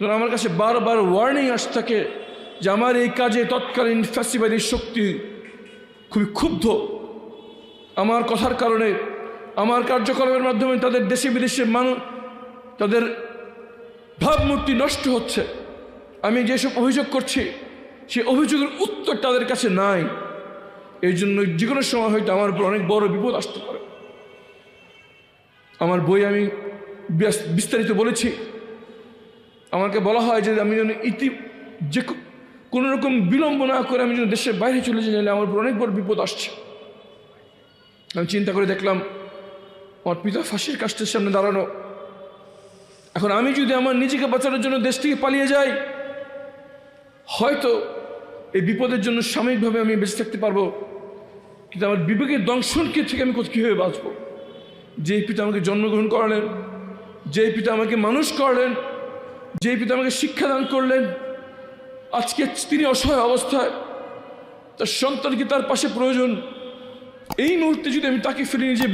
তখন আমার কাছে বারবার ওয়ার্নিং আস থাকে যে আমার এই কাজে তৎকালীন ফ্যাসিবাদী শক্তি খুবই ক্ষুব্ধ। আমার কথার কারণে, আমার কার্যক্রমের মাধ্যমে তাদের দেশে বিদেশে মানুষ তাদের ভাবমূর্তি নষ্ট হচ্ছে। আমি যেসব অভিযোগ করছি, সেই অভিযোগের উত্তর তাদের কাছে নাই। এই জন্য যে কোনো সময় হয়তো আমার উপর অনেক বড় বিপদ আসতে পারে। আমার বই আমি বিস্তারিত বলেছি। আমাকে বলা হয় যে আমি যেন ইতি যে কোনো রকম বিলম্ব না করে আমি যেন দেশের বাইরে চলে যাই আমার উপর অনেক বড় বিপদ আসছে। আমি চিন্তা করে দেখলাম, আমার পিতা ফাঁসির কাষ্টের সামনে দাঁড়ানো। এখন আমি যদি আমার নিজেকে বাঁচানোর জন্য দেশ থেকে পালিয়ে যাই, হয়তো এই বিপদের জন্য সাময়িকভাবে আমি বেঁচে থাকতে পারব। কিন্তু আমার বিবেকের দংশনকে থেকে আমি কীভাবে বাঁচবো? যেই পিতা আমাকে জন্মগ্রহণ করালেন, যেই পিতা আমাকে মানুষ করলেন যেই পিতা আমাকে শিক্ষাদান করলেন, আজকে তিনি অসহায় অবস্থায়, তার সন্তানকে তার পাশে প্রয়োজন? এই মুহূর্তে যদি আমি তাকে ফিরে নিজে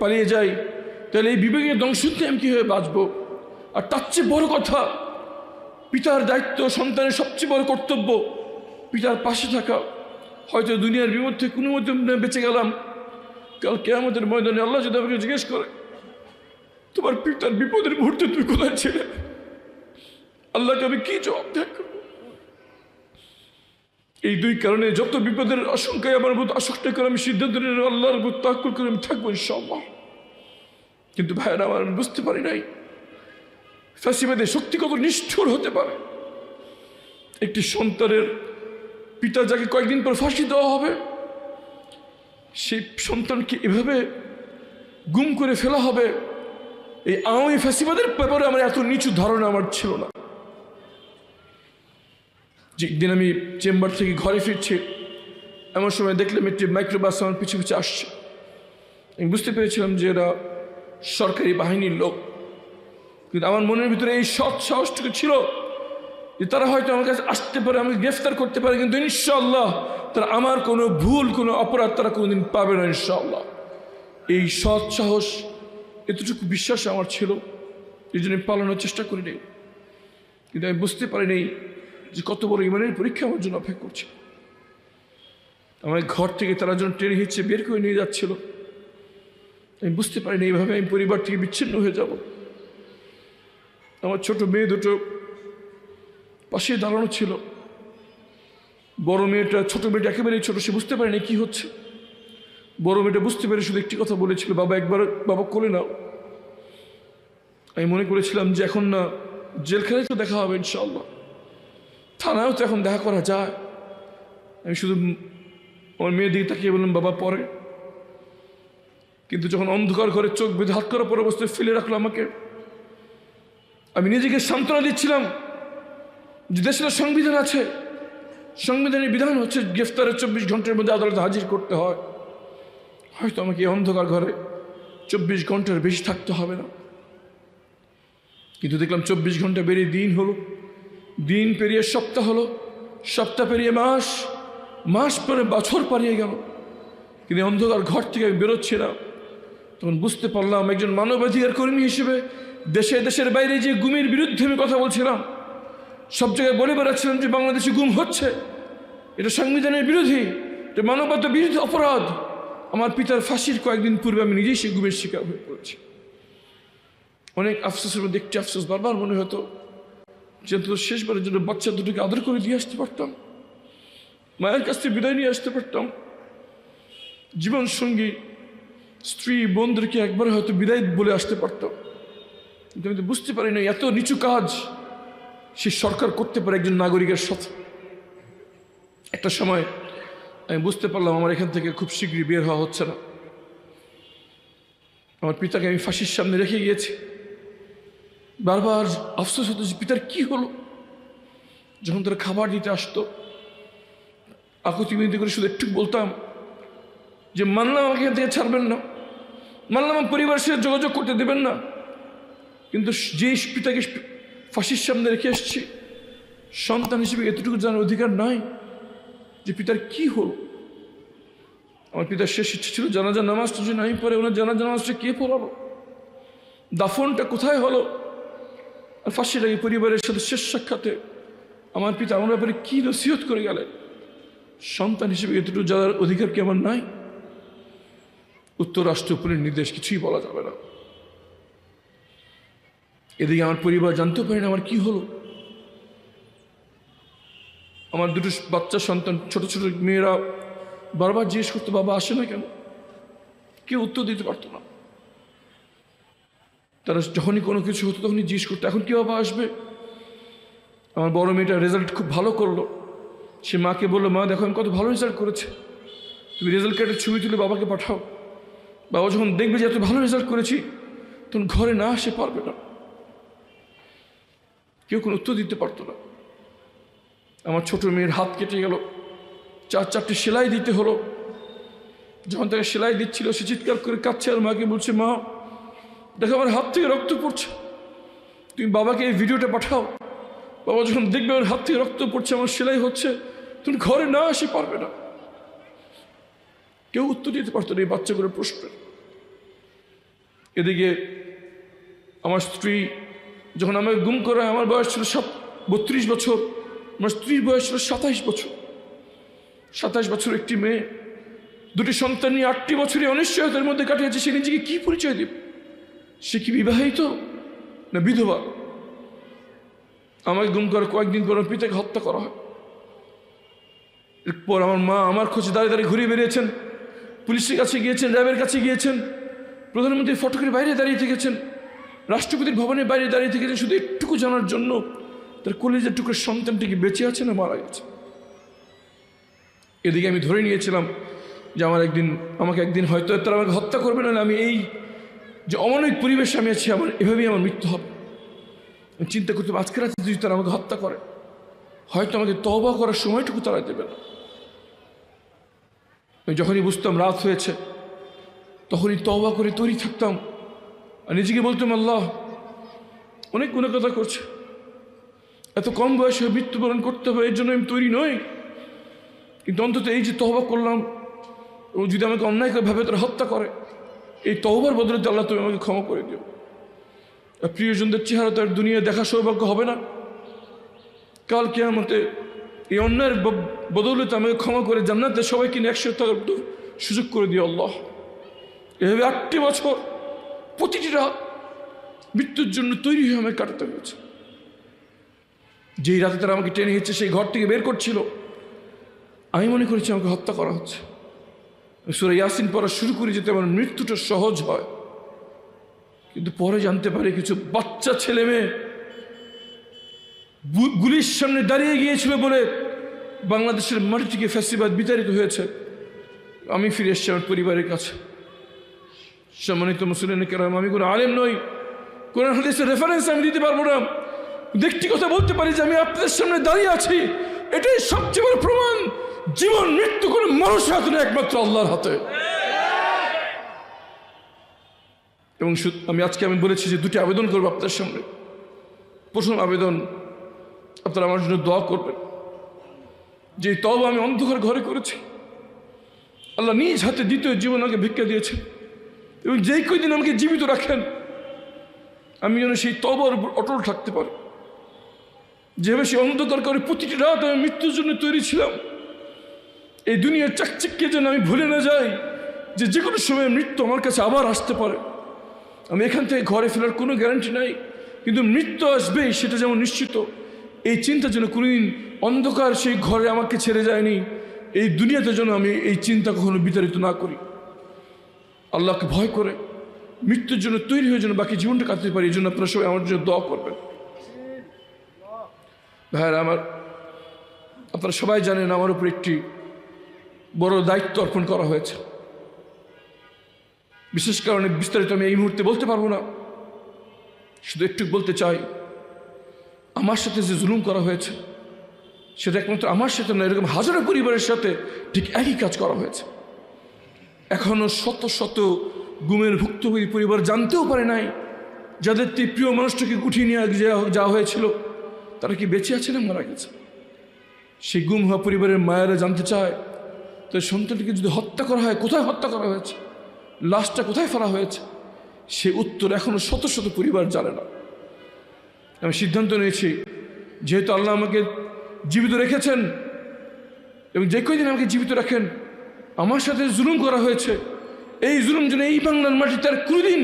পালিয়ে যাই, তাহলে এই বিবেকের দংশন থেকে আমি কীভাবে বাঁচবো? আর তার চেয়ে বড় কথা, পিতার দায়িত্ব সন্তানের সবচেয়ে বড় কর্তব্য, পিতার পাশে থাকা। হয়তো দুনিয়ার বিপদে কোনো মধ্যে বেঁচে গেলাম। কাল কেয়ামতের ময়দানে আল্লাহ যদি আমাকে জিজ্ঞেস করে, তোমার পিতার বিপদের মুহূর্তে তুমি কোথায় ছিলে? আল্লাহকে আমি কি জবাব দেখো এই দুই কারণে যত বিপদের আশঙ্কায় আমার মতো আসক্ত করে আমি সিদ্ধান্ত নিয়ে আল্লাহর উপর তাক্কুল করে আমি থাকব ইনশাআল্লাহ। কিন্তু ভাইয়েরা, আমার আমি বুঝতে পারি নাই। ফ্যাসিবাদের শক্তি কত নিষ্ঠুর হতে পারে। একটি সন্তানের পিতা যাকে কয়েকদিন পর ফাঁসি দেওয়া হবে, সেই সন্তানকে এভাবে গুম করে ফেলা হবে, এই আওয়ামী ফ্যাসিবাদের ব্যাপারে আমার এত নিচু ধারণা আমার ছিল না। একদিন আমি চেম্বার থেকে ঘরে ফিরছি, এমন সময় দেখলাম একটি মাইক্রোবাস আমার পিছু পিছু আসছে। আমি বুঝতে পেরেছিলাম যে এরা সরকারি বাহিনীর লোক। কিন্তু আমার মনের ভিতরে এই সৎ সাহসটুকু ছিল যে তারা হয়তো আমার কাছে আসতে পারে আমি গ্রেফতার করতে পারে, কিন্তু ইনশাল্লাহ তারা আমার কোনো ভুল, কোনো অপরাধ তারা কোনোদিন পাবে না ইনশাল্লাহ এই সৎ সাহস এতটুকু বিশ্বাস আমার ছিল, এই জন্য পালানোর চেষ্টা করি নাই কিন্তু আমি বুঝতে পারিনি যে কত বড় ইমানের পরীক্ষা আমার জন্য অপেক্ষা করছে। আমার ঘর থেকে তারা যেন টেনে হিচ্ছে বের করে নিয়ে যাচ্ছিল, আমি বুঝতে পারিনি, এইভাবে আমি পরিবার থেকে বিচ্ছিন্ন হয়ে যাব। আমার ছোট মেয়ে দুটো পাশে দাঁড়ানো ছিল। বড় মেয়েটা, ছোট মেয়েটা একেবারেই ছোট, সে বুঝতে পারেনি কি হচ্ছে। বড় মেয়েটা বুঝতে পেরে শুধু একটি কথা বলেছিল, বাবা, একবার বাবা কোলে নাও। আমি মনে করেছিলাম যে এখন না, জেলখানায় তো দেখা হবে ইনশাল্লাহ থানায়ও তো এখন দেখা করা যায়। আমি শুধু আমার মেয়ের দিকে তাকিয়ে বললাম, বাবা, পরে। কিন্তু যখন অন্ধকার ঘরে চোখ বেঁধে হাত করার পর অবস্থায় ফেলে রাখল আমাকে, আমি নিজেকে সান্ত্বনা দিচ্ছিলাম যে দেশের সংবিধান আছে। সংবিধানের বিধান হচ্ছে গ্রেফতারের চব্বিশ ঘণ্টার মধ্যে আদালতে হাজির করতে হয়। হয়তো আমাকে এই অন্ধকার ঘরে চব্বিশ ঘণ্টার বেশি থাকতে হবে না। কিন্তু দেখলাম চব্বিশ ঘণ্টা বেরিয়ে দিন হলো। দিন পেরিয়ে সপ্তাহ হলো, সপ্তাহ পেরিয়ে মাস মাস পরে বছর পারিয়ে গেল। কিন্তু অন্ধকার ঘর থেকে আমি বেরোচ্ছি না। তখন বুঝতে পারলাম একজন মানবাধিকার কর্মী হিসেবে দেশে দেশের বাইরে যে গুমের বিরুদ্ধে আমি কথা বলছিলাম, সব জায়গায় বলে বেড়াচ্ছিলাম যে বাংলাদেশে গুম হচ্ছে। এটা সংবিধানের বিরোধী, এটা মানবতা বিরোধী অপরাধ। আমার পিতার ফাঁসির কয়েকদিন পূর্বে আমি নিজেই সেই গুমের শিকার হয়ে পড়েছি। অনেক আফসোসের মধ্যে, একটি আফসোস বারবার মনে হতো যে অন্তত শেষবারের জন্য বাচ্চা দুটোকে আদর করে দিয়ে আসতে পারতাম, মায়ের কাছ থেকে বিদায় নিয়ে আসতে পারতাম। জীবন সঙ্গী, স্ত্রী বোনদেরকে একবার হয়তো বিদায় বলে আসতে পারতাম। কিন্তু আমি তো বুঝতে পারি না এত নিচু কাজ সে সরকার করতে পারে একজন নাগরিকের সাথে। একটা সময় আমি বুঝতে পারলাম আমার এখান থেকে খুব শীঘ্রই বের হওয়া হচ্ছে না। আমার পিতাকে আমি ফাঁসির সামনে রেখে গিয়েছি। বারবার আফসোস হতো যে, পিতার কি হলো? যখন তারা খাবার দিতে আসতো, আকুতি মিনতি করে শুধু একটু বলতাম যে, মানলাম আমাকে এখান থেকে ছাড়বেন না। মানলাম আমার পরিবারের সাথে যোগাযোগ করতে দেবেন না। কিন্তু যে পিতাকে ফাঁসির সামনে রেখে এসছি, সন্তান হিসেবে এতটুকু জানার অধিকার নাই যে, পিতার কি হলো? আমার পিতার শেষ ইচ্ছে ছিল জানাজা নামাজটা যে নাই পরে ওনার জানাজা নামাজটা কে পড়ালো? দাফনটা কোথায় হলো? আর ফাঁসির আগে পরিবারের সাথে শেষ সাক্ষাতে আমার পিতা আমার ব্যাপারে কী নসিহত করে গেলেন? সন্তান হিসেবে এতটুকু যাওয়ার অধিকার কি আমার নাই? উত্তর রাষ্ট্রপুরের নির্দেশ কিছুই বলা যাবে না। এদিকে আমার পরিবার জানতে পারে না আমার কি হলো। আমার দুটো বাচ্চা সন্তান, ছোট ছোট মেয়েরা বারবার জিজ্ঞেস করতো, বাবা আসে না কেন? কেউ উত্তর দিতে পারতো না। তারা যখনই কোনো কিছু হতো তখনই জিজ্ঞেস করতো, এখন কি বাবা আসবে? আমার বড় মেয়েটা রেজাল্ট খুব ভালো করল। সে মাকে বলল, মা, দেখো, আমি কত ভালো রেজাল্ট করেছে। তুমি রেজাল্ট কার্ডের ছবি তুলে বাবাকে পাঠাও। বাবা যখন দেখবে যে এত ভালো রেজাল্ট করেছি, তখন ঘরে না আসে পারবে না। কেউ কোনো উত্তর দিতে পারতো না। আমার ছোট মেয়ের হাত কেটে গেল। চার, চারটে সেলাই দিতে হলো। যখন তাকে সেলাই দিচ্ছিল, সে চিৎকার করে কাঁদছে আর মাকে বলছে, মা দেখো আমার হাত থেকে রক্ত পড়ছে। তুমি বাবাকে এই ভিডিওটা পাঠাও। বাবা যখন দেখবে আমার হাত থেকে রক্ত পড়ছে, আমার সেলাই হচ্ছে, তুমি ঘরে না আসে পারবে না। কেউ উত্তর দিতে পারতো না এই বাচ্চাগুলোর প্রশ্নের। এদিকে আমার স্ত্রী যখন আমাকে গুম করা আমার বয়স ছিল সাত, বত্রিশ বছর। আমার স্ত্রীর বয়স ছিল সাতাইশ বছর। সাতাইশ বছর একটি মেয়ে, দুটি সন্তান নিয়ে আটটি বছরই অনিশ্চয়তার মধ্যে কাটিয়েছে, সে নিজেকে কী পরিচয় দেবে? সে কি বিবাহিত? না বিধবা? আমাকে গুম করার কয়েকদিন পর আমার পিতাকে হত্যা করা হয়। এরপর আমার মা আমার খোঁজে দাঁড়িয়ে দাঁড়িয়ে ঘুরে বেরিয়েছেন। পুলিশের কাছে গিয়েছেন, র্যাবের কাছে গিয়েছেন। প্রধানমন্ত্রী ফটকের বাইরে দাঁড়িয়ে থেকেছেন। রাষ্ট্রপতির ভবনের বাইরে দাঁড়িয়ে থেকেছেন। শুধু একটুকু জানার জন্য তার কলেজের টুকরো সন্তানটি কি বেঁচে আছে না মারা গেছে। এদিকে আমি ধরে নিয়েছিলাম যে আমার একদিন, আমাকে একদিন হয়তো তারা আমাকে হত্যা করবে না আমি এই যে অমানবিক পরিবেশে আমি আছি, আমার এভাবেই আমার মৃত্যু হবে। আমি চিন্তা করতে আজকে রাতে যদি তারা আমাকে হত্যা করে, হয়তো আমাকে তবা করার সময়টুকু তারা দেবে না। আমি যখনই বুঝতাম রাত হয়েছে, তখনই তবা করে তৈরি থাকতাম। আর নিজেকে বলতাম, আল্লাহ, অনেক গুণে কথা করছে। এত কম বয়সে মৃত্যুবরণ করতে হবে, এর জন্য আমি তৈরি নই। কিন্তু অন্তত এই যে তহবা করলাম এবং যদি আমাকে অন্যায়ভাবে তারা হত্যা করে এই তহবার বদলতে আল্লাহ তুমি আমাকে ক্ষমা করে দিও। আর প্রিয়জনদের চেহারা তার দুনিয়া দেখা সৌভাগ্য হবে না। কাল কে আমাতে এই অন্যায়ের ব- বদৌলতে আমাকে ক্ষমা করে জান্নাতে সবাইকে নিয়ে একসাথে থাকার তো সুযোগ করে দিও আল্লাহ। এভাবে আটটি বছর প্রতিটি রাত মৃত্যুর জন্য তৈরি হয়ে আমাকে কাটাতে হয়েছে। যেই রাতে তারা আমাকে টেনে হিচ্ছে সেই ঘর থেকে বের করছিল, আমি মনে করেছি আমাকে হত্যা করা হচ্ছে। সুরা ইয়াসিন পড়া শুরু করি যাতে আমার মৃত্যুটা সহজ হয়। কিন্তু পরে জানতে পারি কিছু বাচ্চা ছেলে মেয়ে গুলির সামনে দাঁড়িয়ে গিয়েছিল বলে বাংলাদেশের মাটি থেকে ফ্যাসিবাদ বিতাড়িত হয়েছে। আমি ফিরে এসেছি আমার পরিবারের কাছে। সম্মানিত মুসলিম কেরাম, আমি কোনো আলেম নই। কোরআন হাদিসের রেফারেন্স আমি দিতে পারব না। দেখটি কথা বলতে পারি যে আমি আপনাদের সামনে দাঁড়িয়ে আছি। এটাই সবচেয়ে বড় প্রমাণ। জীবন মৃত্যু কোনো মানুষের হাতে নয়, একমাত্র আল্লাহর হাতে। এবং আমি আজকে আমি বলেছি যে দুটি আবেদন করব আপনার সামনে। প্রথম আবেদন আপনারা আমার জন্য দোয়া করবেন। যে তব আমি অন্ধকার ঘরে করেছি। আল্লাহ নিজ হাতে দ্বিতীয় জীবন আমাকে ভিক্ষা দিয়েছেন। এবং যেই কয়দিন আমাকে জীবিত রাখেন আমি যেন সেই তবর অটল থাকতে পারি। যেভাবে সেই অন্ধকার করে প্রতিটি রাত আমি মৃত্যুর জন্য তৈরি ছিলাম এই দুনিয়ার চাকচিককে যেন আমি ভুলে না যাই যে যে কোনো সময় মৃত্যু আমার কাছে আবার আসতে পারে। আমি এখান থেকে ঘরে ফেরার কোনো গ্যারান্টি নাই, কিন্তু মৃত্যু আসবেই, সেটা যেমন নিশ্চিত। এই চিন্তা যেন কোনোদিন অন্ধকার সেই ঘরে আমাকে ছেড়ে যায়নি। এই দুনিয়াতে যেন আমি এই চিন্তা কখনো বিতাড়িত না করি। আল্লাহকে ভয় করে মৃত্যুর জন্য তৈরি হয়ে যেন বাকি জীবনটা কাটতে পারি, এই জন্য আপনারা সবাই আমার জন্য দোয়া করবেন। ভাইয়ারা, আমার আপনারা সবাই জানেন আমার উপর একটি বড় দায়িত্ব অর্পণ করা হয়েছে। বিশেষ কারণে বিস্তারিত আমি এই মুহূর্তে বলতে পারব না। শুধু একটু বলতে চাই, আমার সাথে যে জুলুম করা হয়েছে, সেটা একমাত্র আমার সাথে না এরকম হাজারো পরিবারের সাথে ঠিক একই কাজ করা হয়েছে। এখনও শত শত গুমের ভুক্তভোগী পরিবার জানতেও পারে নাই, যাদের প্রিয় মানুষটাকে উঠিয়ে নিয়ে যাওয়া হয়েছিল, তারা কি বেঁচে আছে না মারা গেছে? সেই গুম হওয়া পরিবারের মায়েরা জানতে চায় তো সন্তানটিকে যদি হত্যা করা হয়, কোথায় হত্যা করা হয়েছে? লাশটা কোথায় ফেলা হয়েছে? সে উত্তর এখনও শত শত পরিবার জানে না। আমি সিদ্ধান্ত নিয়েছি, যেহেতু আল্লাহ আমাকে জীবিত রেখেছেন এবং যে কয়দিন আমাকে জীবিত রাখেন, আমার সাথে জুলুম করা হয়েছে, এই জুলুম যেন এই বাংলার মাটিতে আর কোনোদিন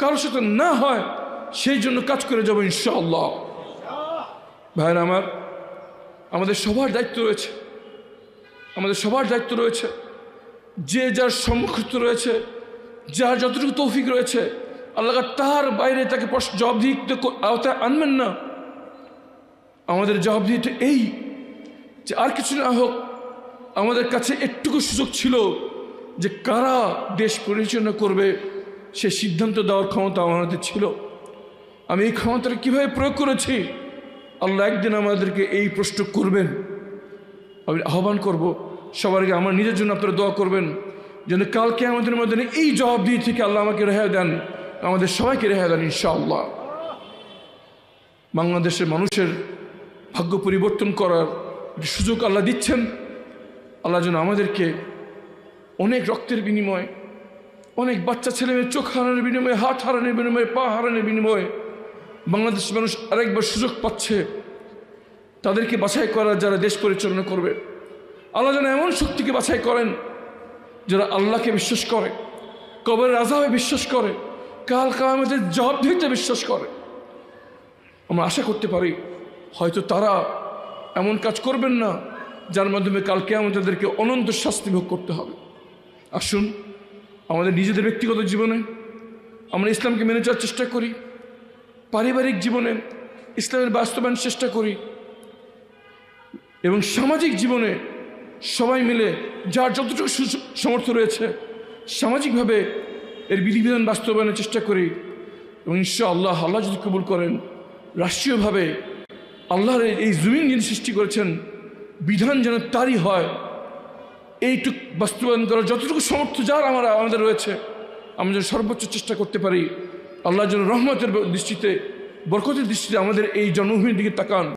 কারোর সাথে না হয়, সেই জন্য কাজ করে যাব ইনশাআল্লাহ। ভাইয়ের আমার, আমাদের সবার দায়িত্ব রয়েছে। আমাদের সবার দায়িত্ব রয়েছে। যে যার সম্মুখস্থ রয়েছে, যার যতটুকু তৌফিক রয়েছে, আল্লাহ তার বাইরে তাকে কো- আওতায় আনবেন না। আমাদের জবাবদিহিটা এই যে আর কিছু না হোক, আমাদের কাছে একটুকু সুযোগ ছিল যে কারা দেশ পরিচালনা করবে, সে সিদ্ধান্ত দেওয়ার ক্ষমতা আমাদের ছিল। আমি এই ক্ষমতাটা কীভাবে প্রয়োগ করেছি? আল্লাহ একদিন আমাদেরকে এই প্রশ্ন করবেন। আমি আহ্বান করব সবার আগে আমার নিজের জন্য আপনারা দোয়া করবেন, যেন কালকে আমাদের মধ্যে এই জবাবদিহি থেকে আল্লাহ আমাকে রেহাই দেন, আমাদের সবাইকে রেহাই দেন ইনশাআল্লাহ। বাংলাদেশের মানুষের ভাগ্য পরিবর্তন করার সুযোগ আল্লাহ দিচ্ছেন। আল্লাহ যেন আমাদেরকে অনেক রক্তের বিনিময়, অনেক বাচ্চা ছেলে মেয়ে চোখ হারানোর বিনিময়ে, হাত হারানোর বিনিময়ে, পা হারানোর বিনিময়ে বাংলাদেশের মানুষ আরেকবার সুযোগ পাচ্ছে। তাদেরকে বাছাই করার যারা দেশ পরিচালনা করবে আল্লাহ যেন এমন শক্তিকে বাছাই করেন যারা আল্লাহকে বিশ্বাস করে, কবরের আজাবে বিশ্বাস করে, কাল কালামেদের জবাবদিহিতে বিশ্বাস করে। আমরা আশা করতে পারি, হয়তো তারা এমন কাজ করবেন না যার মাধ্যমে কালকে আমাদেরকে অনন্ত শাস্তি ভোগ করতে হবে। আসুন, আমাদের নিজেদের ব্যক্তিগত জীবনে আমরা ইসলামকে মেনে চলার চেষ্টা করি, পারিবারিক জীবনে ইসলামের বাস্তবায়ন চেষ্টা করি, এবং সামাজিক জীবনে সবাই মিলে যার যতটুকু সু- সামর্থ্য রয়েছে, সামাজিকভাবে এর বিধিবিধান বাস্তবায়নের চেষ্টা করি এবং ঈশ্বর আল্লাহ আল্লাহ যদি কবুল করেন, রাষ্ট্রীয়ভাবে আল্লাহর এই- জমিন যিনি সৃষ্টি করেছেন, বিধান যেন তারই হয়, এইটুক বাস্তবায়ন করার যতটুকু সামর্থ্য যার আমার আমাদের রয়েছে আমরা যেন সর্বোচ্চ চেষ্টা করতে পারি। আল্লাহ যেন রহমতের দৃষ্টিতে, বরকতের দৃষ্টিতে আমাদের এই জন্মভূমির দিকে তাকান।